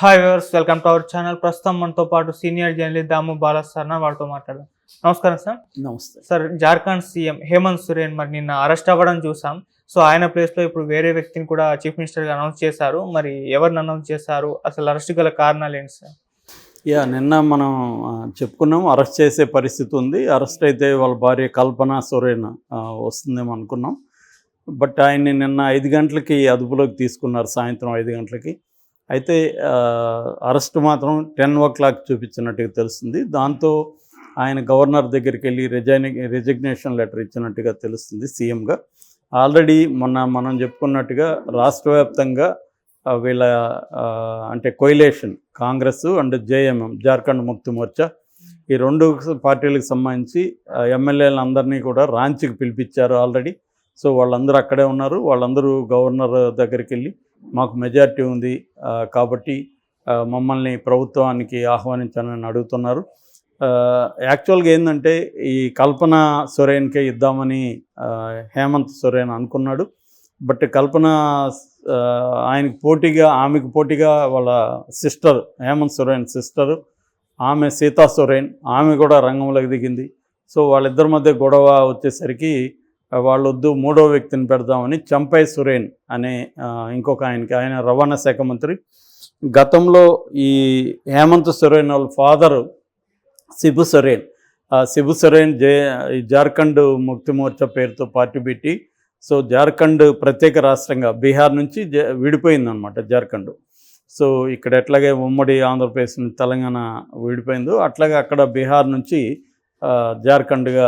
Hi viewers welcome to our channel ప్రస్తుతం మనతో పాటు senior journalist Damu Bala sir వారితో మాట్లాడదాం. నమస్కారం సార్. నమస్తే. సార్ జార్ఖండ్ సీఎం హేమంత్ సోరెన్ మరి నిన్న అరెస్ట్ అవ్వడం చూసాం. సో ఆయన ప్లేస్లో ఇప్పుడు వేరే వ్యక్తిని కూడా చీఫ్ మినిస్టర్గా అనౌన్స్ చేశారు. మరి ఎవరిని అనౌన్స్ చేశారు? అసలు అరెస్ట్ గల కారణాలు ఏంటి సార్? యా నిన్న మనం చెప్పుకున్నాం అరెస్ట్ చేసే పరిస్థితి ఉంది. అరెస్ట్ అయితే వాళ్ళ భార్య కల్పన సొరేన్ వస్తుందేమో అనుకున్నాం. బట్ ఆయన్ని నిన్న ఐదు గంటలకి అదుపులోకి తీసుకున్నారు సాయంత్రం ఐదు గంటలకి. అయితే అరెస్ట్ మాత్రం టెన్ ఓ క్లాక్ చూపించినట్టుగా తెలుస్తుంది. దాంతో ఆయన గవర్నర్ దగ్గరికి వెళ్ళి రిజైన్ రిజిగ్నేషన్ లెటర్ ఇచ్చినట్టుగా తెలుస్తుంది సీఎంగా. ఆల్రెడీ మొన్న మనం చెప్పుకున్నట్టుగా రాష్ట్ర వ్యాప్తంగా వీళ్ళ అంటే coalition Congress and JMM Jharkhand Mukti Morcha ఈ రెండు పార్టీలకు సంబంధించి ఎమ్మెల్యేలందరినీ కూడా రాంచీకి పిలిపించారు ఆల్రెడీ. సో వాళ్ళందరూ అక్కడే ఉన్నారు. వాళ్ళందరూ గవర్నర్ దగ్గరికి వెళ్ళి మాకు మెజారిటీ ఉంది. కాబట్టి మమ్మల్ని ప్రభుత్వానికి ఆహ్వానించాలని అడుగుతున్నారు. యాక్చువల్గా ఏంటంటే ఈ కల్పన సొరేన్కే ఇద్దామని హేమంత్ సొరేన్ అనుకున్నాడు. బట్ కల్పన ఆయనకు ఆయనకి పోటీగా ఆమెకు పోటీగా వాళ్ళ సిస్టర్ హేమంత్ సొరేన్ సిస్టర్ ఆమె సీతా సొరేన్ ఆమె కూడా రంగంలోకి దిగింది. సో వాళ్ళిద్దరి మధ్య గొడవ వచ్చేసరికి వాళ్ళొద్దు మూడో వ్యక్తిని పెడదామని చంపై సురేన్ అనే ఇంకొక ఆయనకి ఆయన రవాణా శాఖ మంత్రి. గతంలో ఈ హేమంత్ సొరేన్ వాళ్ళ ఫాదరు శిబు సొరేన్ ఆ శిబు సొరేన్ జే ఈ జార్ఖండ్ ముక్తి మోర్చా పేరుతో పార్టీ పెట్టి సో జార్ఖండ్ ప్రత్యేక రాష్ట్రంగా బీహార్ నుంచి జ విడిపోయిందనమాట జార్ఖండ్. సో ఇక్కడ ఎట్లాగే ఉమ్మడి ఆంధ్రప్రదేశ్ తెలంగాణ విడిపోయిందో అట్లాగే అక్కడ బీహార్ నుంచి జార్ఖండ్గా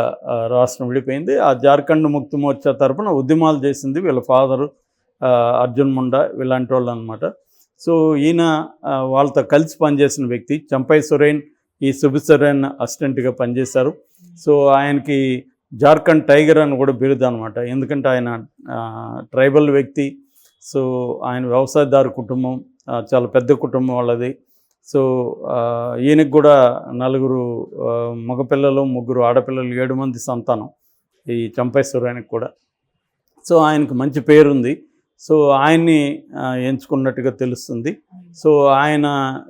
రాష్ట్రం విడిపోయింది. ఆ జార్ఖండ్ ముక్తి మోర్చా తరపున ఉద్యమాలు చేసింది వీళ్ళ ఫాదరు అర్జున్ ముండా ఇలాంటి వాళ్ళు అనమాట సో ఈయన వాళ్ళతో కలిసి పనిచేసిన వ్యక్తి చంపై సురేన్ ఈ సుబి సురేన్ అసిస్టెంట్గా పనిచేశారు. సో ఆయనకి జార్ఖండ్ టైగర్ అని కూడా బిరుదు అనమాట. ఎందుకంటే ఆయన ట్రైబల్ వ్యక్తి. సో ఆయన వ్యవసాయదారు కుటుంబం చాలా పెద్ద కుటుంబం వాళ్ళది. సో ఈయనకి కూడా నలుగురు మగపిల్లలు ముగ్గురు ఆడపిల్లలు ఏడు మంది సంతానం ఈ చంపేశ్వరానికి కూడా. సో ఆయనకు మంచి పేరుంది. సో ఆయన్ని ఎంచుకున్నట్టుగా తెలుస్తుంది. సో ఆయన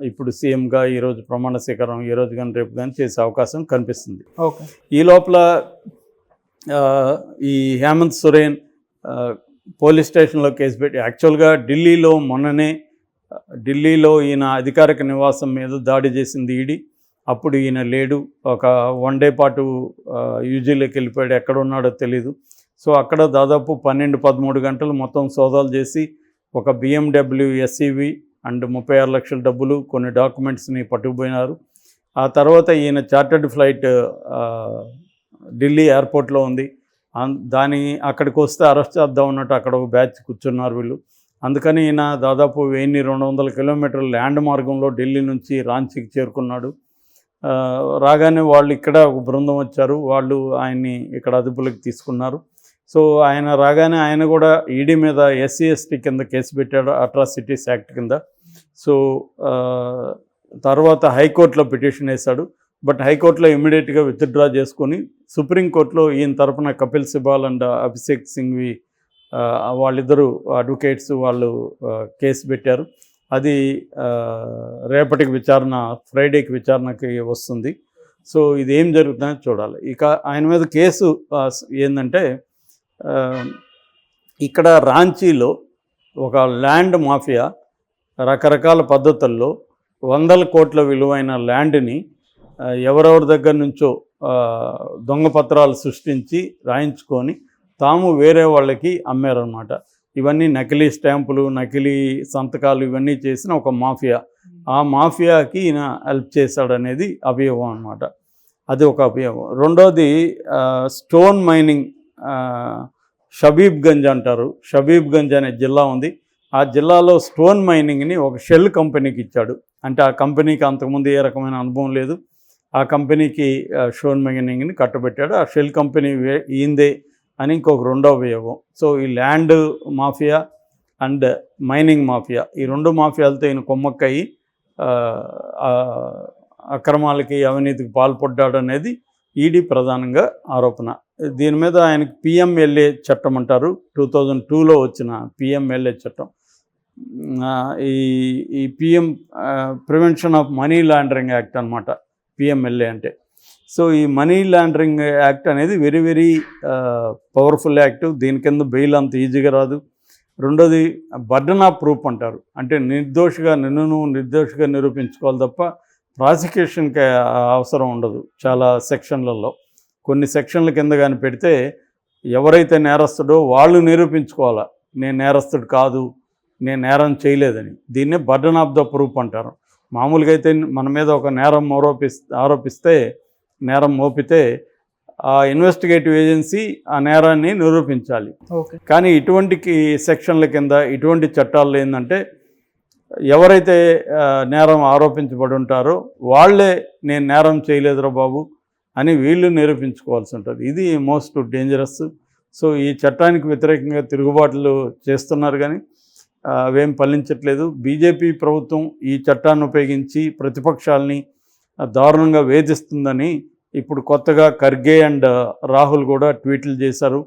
ఇప్పుడు సీఎంగా ఈరోజు ప్రమాణ స్వీకారం ఈ రోజు కానీ రేపు కానీ చేసే అవకాశం కనిపిస్తుంది. ఓకే. ఈ లోపల ఈ హేమంత్ సొరేన్ పోలీస్ స్టేషన్లో కేసు పెట్టి యాక్చువల్గా ఢిల్లీలో మొన్ననే ఢిల్లీలో ఈయన అధికారిక నివాసం మీద దాడి చేసింది ఈడీ. అప్పుడు ఈయన లేడు. ఒక వన్ డే పాటు యూజీలోకి వెళ్ళిపోయాడు. ఎక్కడ ఉన్నాడో తెలీదు. సో అక్కడ దాదాపు పన్నెండు పదమూడు గంటలు మొత్తం సోదాలు చేసి ఒక బిఎండబ్ల్యూ ఎస్ఈవి అండ్ ముప్పై ఆరు లక్షల డబ్బులు కొన్ని డాక్యుమెంట్స్ని పట్టుకుపోయినారు. ఆ తర్వాత ఈయన చార్టర్డ్ ఫ్లైట్ ఢిల్లీ ఎయిర్పోర్ట్లో ఉంది. అన్- దాని అక్కడికి వస్తే అరెస్ట్ చేద్దాం ఉన్నట్టు అక్కడ ఒక బ్యాచ్ కూర్చున్నారు వీళ్ళు. అందుకని ఈయన దాదాపు వెయ్యి రెండు వందల కిలోమీటర్ల ల్యాండ్ మార్గంలో ఢిల్లీ నుంచి రాంచీకి చేరుకున్నాడు. రాగానే వాళ్ళు ఇక్కడ ఒక బృందం వచ్చారు. వాళ్ళు ఆయన్ని ఇక్కడ అదుపులోకి తీసుకున్నారు. సో ఆయన రాగానే ఆయన కూడా ఈడీ మీద ఎస్సీ ఎస్టీ కింద కేసు పెట్టాడు అట్రాసిటీస్ యాక్ట్ కింద. సో తర్వాత హైకోర్టులో పిటిషన్ వేశాడు. బట్ హైకోర్టులో ఇమ్మీడియట్గా విత్డ్రా చేసుకొని సుప్రీంకోర్టులో ఈయన తరపున కపిల్ సిబాల్ అండ్ అభిషేక్ సింగ్వి వాళ్ళిద్దరూ అడ్వకేట్స్ వాళ్ళు కేసు పెట్టారు. అది రేపటికి విచారణ ఫ్రైడేకి విచారణకి వస్తుంది. సో ఇది ఏం జరుగుతుందని చూడాలి. ఇక ఆయన మీద కేసు ఏంటంటే ఇక్కడ రాంచీలో ఒక ల్యాండ్ మాఫియా రకరకాల పద్ధతుల్లో వందల కోట్ల విలువైన ల్యాండ్ని ఎవరెవరి దగ్గర నుంచో దొంగ పత్రాలు సృష్టించి రాయించుకొని తాము వేరే వాళ్ళకి అమ్మారనమాట ఇవన్నీ నకిలీ స్టాంపులు నకిలీ సంతకాలు ఇవన్నీ చేసిన ఒక మాఫియా. ఆ మాఫియాకి ఈయన హెల్ప్ చేశాడనేది అభియోగం అనమాట అది ఒక అభియోగం. రెండోది స్టోన్ మైనింగ్ షబీబ్గంజ్ అంటారు. షబీబ్గంజ్ అనే జిల్లా ఉంది. ఆ జిల్లాలో స్టోన్ మైనింగ్ని ఒక షెల్ కంపెనీకి ఇచ్చాడు. అంటే ఆ కంపెనీకి అంతకుముందు ఏ రకమైన అనుభవం లేదు. ఆ కంపెనీకి స్టోన్ మైనింగ్ని కట్టబెట్టాడు. ఆ షెల్ కంపెనీ ఈందే అని ఇంకొక రెండో ఉపయోగం సో ఈ land mafia and mining mafia ఈ రెండు మాఫియాలతో ఈయన కొమ్మక్కయి అక్రమాలకి అవినీతికి పాల్పడ్డాడు అనేది ఈడీ ప్రధానంగా ఆరోపణ. దీని మీద ఆయనకి పిఎంఎల్ఏ చట్టం అంటారు. టూ థౌజండ్ టూలో వచ్చిన పిఎంఎల్ఏ చట్టం. ఈ ఈ PM prevention of money laundering act అనమాట పిఎంఎల్ఏ అంటే. సో ఈ మనీ లాండరింగ్ యాక్ట్ అనేది వెరీ వెరీ పవర్ఫుల్ యాక్ట్. దీని కింద బెయిల్ అంత ఈజీగా రాదు. రెండోది బర్డన్ ఆఫ్ ప్రూఫ్ అంటారు. అంటే నిర్దోషిగా నిన్ను నువ్వు నిర్దోషిగా నిరూపించుకోవాలి తప్ప ప్రాసిక్యూషన్కి అవసరం ఉండదు చాలా సెక్షన్లలో. కొన్ని సెక్షన్ల కింద కానీ పెడితే ఎవరైతే నేరస్తుడో వాళ్ళు నిరూపించుకోవాలా. నేను నేరస్తుడు కాదు నేను నేరం చేయలేదని. దీన్నే బర్డన్ ఆఫ్ ద ప్రూఫ్ అంటారు. మామూలుగా అయితే మన మీద ఒక నేరం ఆరోపిస్ ఆరోపిస్తే నేరం మోపితే ఆ ఇన్వెస్టిగేటివ్ ఏజెన్సీ ఆ నేరాన్ని నిరూపించాలి. కానీ ఇటువంటి సెక్షన్ల కింద ఇటువంటి చట్టాల్లో ఏంటంటే ఎవరైతే నేరం ఆరోపించబడి ఉంటారో వాళ్ళే నేను నేరం చేయలేదురా బాబు అని వీళ్ళు నిరూపించుకోవాల్సి ఉంటుంది. ఇది మోస్ట్ డేంజరస్. సో ఈ చట్టానికి వ్యతిరేకంగా తిరుగుబాట్లు చేస్తున్నారు కానీ అవేం ఫలించట్లేదు. బీజేపీ ప్రభుత్వం ఈ చట్టాన్ని ఉపయోగించి ప్రతిపక్షాలని దారుణంగా వేధిస్తుందని ఇప్పుడు కొత్తగా ఖర్గే అండ్ రాహుల్ కూడా ట్వీట్లు చేశారు.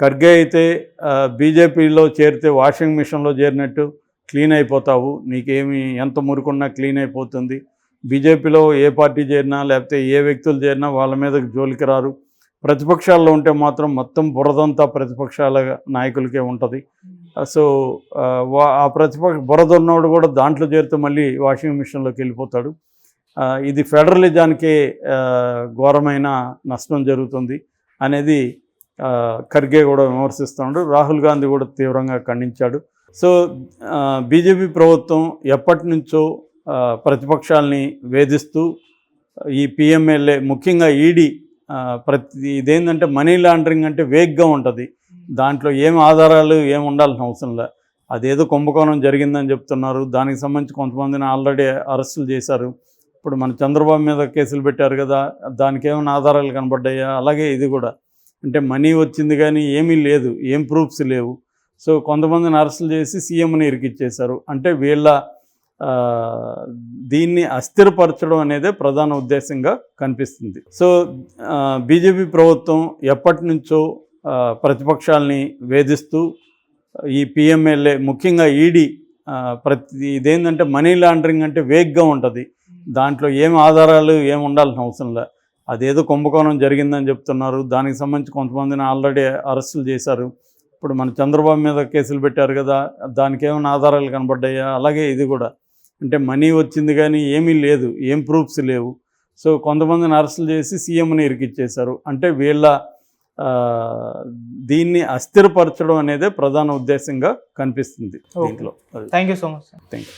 ఖర్గే అయితే బీజేపీలో చేరితే వాషింగ్ మిషన్లో చేరినట్టు క్లీన్ అయిపోతావు. నీకేమి ఎంత మురుకున్నా క్లీన్ అయిపోతుంది. బీజేపీలో ఏ పార్టీ చేరినా లేకపోతే ఏ వ్యక్తులు చేరినా వాళ్ళ మీదకి జోలికి రారు. ప్రతిపక్షాల్లో ఉంటే మాత్రం మొత్తం బురదంతా ప్రతిపక్షాల నాయకులకే ఉంటుంది. సో ఆ, వా- ఆ ప్రతిపక్ష బురద ఉన్నవాడు కూడా దాంట్లో చేరితే మళ్ళీ వాషింగ్ మిషన్లోకి వెళ్ళిపోతాడు. ఇది ఫెడరలిజానికి ఘోరమైన నష్టం జరుగుతుంది అనేది ఖర్గే కూడా విమర్శిస్తున్నాడు రాహుల్ గాంధీ కూడా తీవ్రంగా ఖండించాడు. సో బీజేపీ ప్రభుత్వం ఎప్పటి నుంచో ప్రతిపక్షాలని ప్రతిపక్షాల్ని వేధిస్తూ ఈ పిఎంఎల్ఏ ముఖ్యంగా ఈడీ ప్రతి ఇదేంటంటే మనీ లాండరింగ్ అంటే వేగ్గా ఉంటుంది. దాంట్లో ఏం ఆధారాలు ఏం ఉండాల్సిన అవసరం లే. అదేదో కుంభకోణం జరిగిందని చెప్తున్నారు. దానికి సంబంధించి కొంతమందిని ఆల్రెడీ అరెస్టులు చేశారు. ఇప్పుడు మన చంద్రబాబు మీద కేసులు పెట్టారు కదా దానికి ఏమైనా ఆధారాలు కనబడ్డాయా? అలాగే ఇది కూడా. అంటే మనీ వచ్చింది కానీ ఏమీ లేదు ఏం ప్రూఫ్స్ లేవు. సో కొంతమందిని అరెస్టులు చేసి సీఎంని ఇరికిచ్చేశారు. అంటే వీళ్ళ దీన్ని అస్థిరపరచడం అనేదే ప్రధాన ఉద్దేశంగా కనిపిస్తుంది. సో బీజేపీ ప్రభుత్వం ఎప్పటి నుంచో ప్రతిపక్షాలని ప్రతిపక్షాల్ని వేధిస్తూ ఈ పిఎంఎల్ఏ ముఖ్యంగా ఈడీ ప్రతి ఇదేంటంటే మనీ లాండరింగ్ అంటే వేగ్గా ఉంటుంది. దాంట్లో ఏం ఆధారాలు ఏం ఉండాల్సిన అవసరం లే. అదేదో కుంభకోణం జరిగిందని చెప్తున్నారు. దానికి సంబంధించి కొంతమందిని ఆల్రెడీ అరెస్టులు చేశారు. ఇప్పుడు మన చంద్రబాబు మీద కేసులు పెట్టారు కదా దానికి ఏమైనా ఆధారాలు కనబడ్డాయా? అలాగే ఇది కూడా. అంటే మనీ వచ్చింది కానీ ఏమీ లేదు ఏం ప్రూఫ్స్ లేవు. సో కొంతమందిని అరెస్టులు చేసి సీఎంని ఇరికిచ్చేశారు. అంటే వీళ్ళ దీన్ని అస్థిరపరచడం అనేదే ప్రధాన ఉద్దేశంగా కనిపిస్తుంది. దీంట్లో. Thank you so much thank you